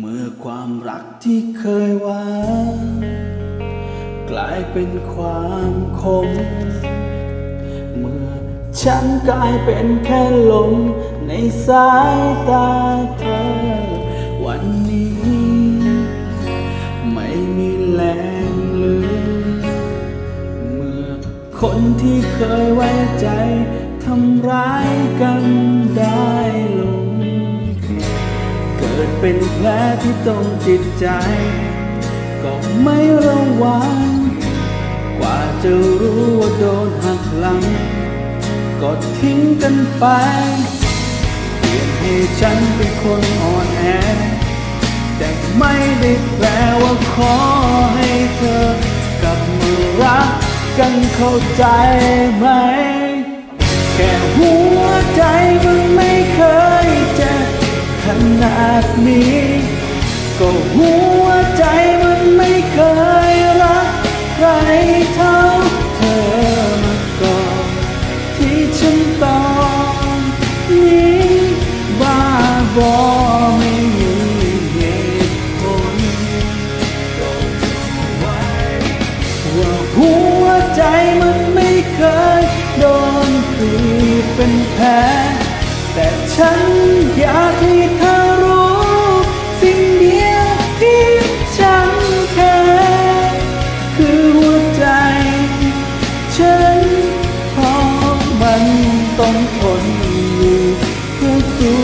เมื่อความรักที่เคยหวานกลายเป็นความคม เมื่อฉันกลายเป็นแค่ลมในสายตาเธอ วันนี้ ไม่มีแรงเหลือ เมื่อคนที่เคยไว้ใจทำร้ายกันได้ลง เกิดเป็นแผลที่ต้องจิตใจ ก็ไม่ระวังกว่าจะรู้ว่าโดนหักหลัง ก็ทิ้งกันไป เปลี่ยนให้ฉันเป็นคนอ่อนแอ แต่ไม่ได้แปลว่าขอให้เธอกลับมารักกันเข้าใจไหม แค่หัวใจมันไม่เคย ขนาดนี้ ก็หัวใจมันไม่เคยรักใครเท่าเธอมาก่อนที่ฉันตอนนี้บ้าบอไม่มีเหตุผลว่าหัวใจมันไม่เคยโดนกรีเป็นแผลแต่ฉันอยาะมันต้องทนอยู่เพื่อสู้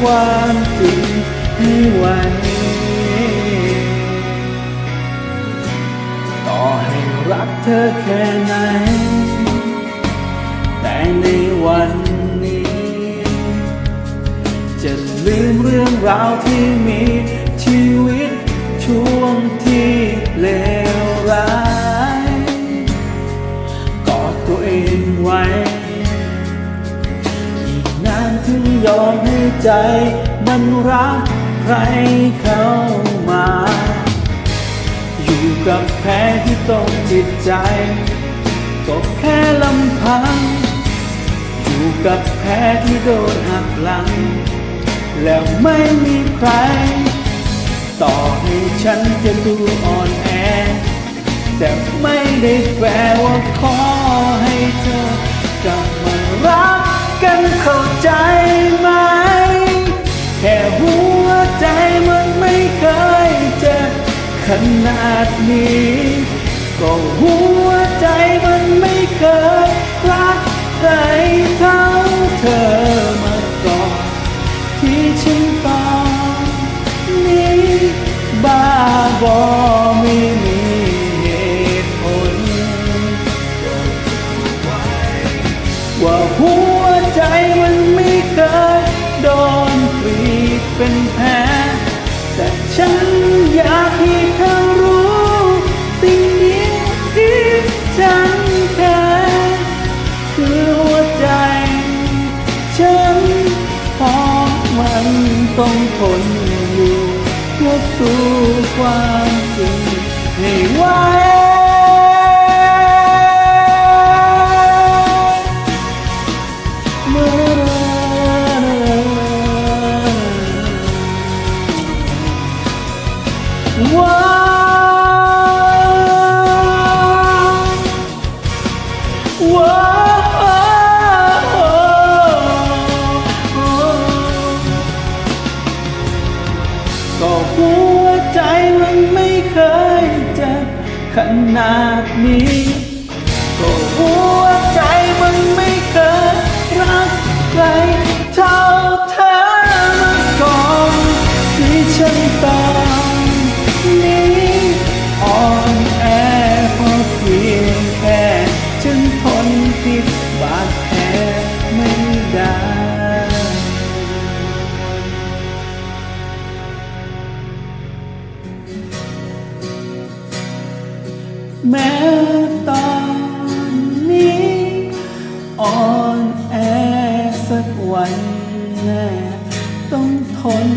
ความจริงให้ไหวต่อให้รักเธอแค่ไหน แต่ในวันนี้ จะลืมเรื่องราวที่มีชีวิตช่วงที่เลวร้ายกอดตัวเองไว้ ถึงยอมให้ใจ มันรักใครเข้ามา อยู่กับแพ้ที่ต้องจิตใจ ก็แค่ลำพัง อยู่กับแพ้ที่โดนหักหลัง แล้วไม่มีใคร ต่อให้ฉันจะดูอ่อนแอ แต่ไม่ได้แปล ใจไหม แค่หัวใจมันไม่เคยเจ็บขนาดนี้ ก็หัวใจมันไม่เคยรักใครเท่าเธอ ทนอยู่เพื่อสู้ความจริงให้ไหวเนาดนี้ก็หัวใจมันไม่เคยรักใครเท่าเธอมาก่อนที่ฉันตอน แม้ตอนนี้อ่อนแอสักวันแน่ต้องทน